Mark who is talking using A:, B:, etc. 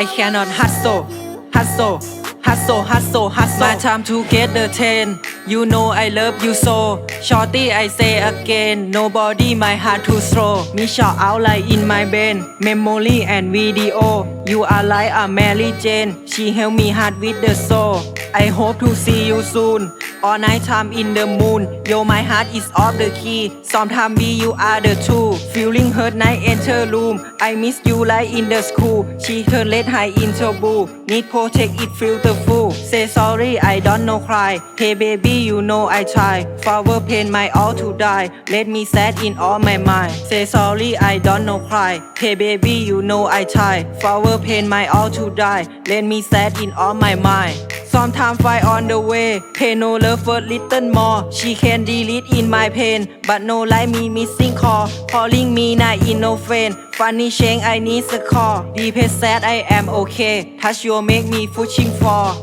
A: I cannot hustle, hustle, hustle, hustle, hustle. My time to get the ten. You know I love you so. Shorty, I say again, nobody my heart to throw. Me shout out like in my brain, memory and video. You are like a Mary Jane. She help me hard with the soul. I hope to see you soon all night time in the moon. Yo my heart is off the key. Sometime we you are the two. Feeling hurt night enter room I miss you like in the school. She turn red high into blue need protect it feel the fool. Say sorry I don't know cry. Hey baby you know I try. Flower pain my all to die. Let me sad in all my mind. Say sorry I don't know cry. Hey baby you know I try. Flower pain my all to die. Let me sad in all my mind Sometimes fight on the way Pay no love for little more She can delete in my pain But no like me missing call Calling me not in no friend Funny change I need a call Deep sad I am okay Touch your make me pushing for